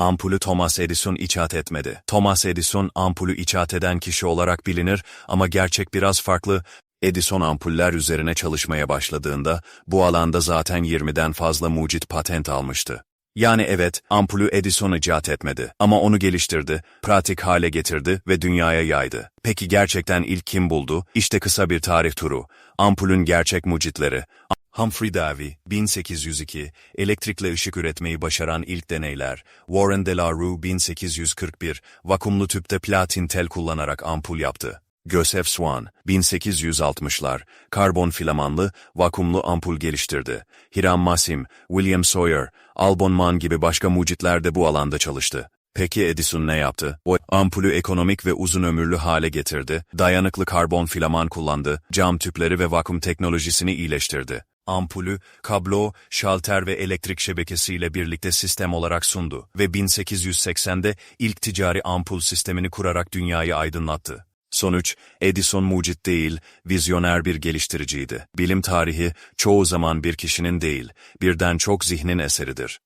Ampulü Thomas Edison icat etmedi. Thomas Edison ampulü icat eden kişi olarak bilinir ama gerçek biraz farklı. Edison ampuller üzerine çalışmaya başladığında bu alanda zaten 20'den fazla mucit patent almıştı. Yani evet, ampulü Edison icat etmedi ama onu geliştirdi, pratik hale getirdi ve dünyaya yaydı. Peki gerçekten ilk kim buldu? İşte kısa bir tarih turu. Ampulün gerçek mucitleri. Humphrey Davy, 1802, elektrikle ışık üretmeyi başaran ilk deneyler. Warren de la Rue, 1841, vakumlu tüpte platin tel kullanarak ampul yaptı. Joseph Swan, 1860'lar, karbon filamanlı, vakumlu ampul geliştirdi. Hiram Massim, William Sawyer, Alban Mann gibi başka mucitler de bu alanda çalıştı. Peki Edison ne yaptı? O ampulü ekonomik ve uzun ömürlü hale getirdi, dayanıklı karbon filaman kullandı, cam tüpleri ve vakum teknolojisini iyileştirdi. Ampulü, kablo, şalter ve elektrik şebekesiyle birlikte sistem olarak sundu ve 1880'de ilk ticari ampul sistemini kurarak dünyayı aydınlattı. Sonuç, Edison mucit değil, vizyoner bir geliştiriciydi. Bilim tarihi çoğu zaman bir kişinin değil, birden çok zihnin eseridir.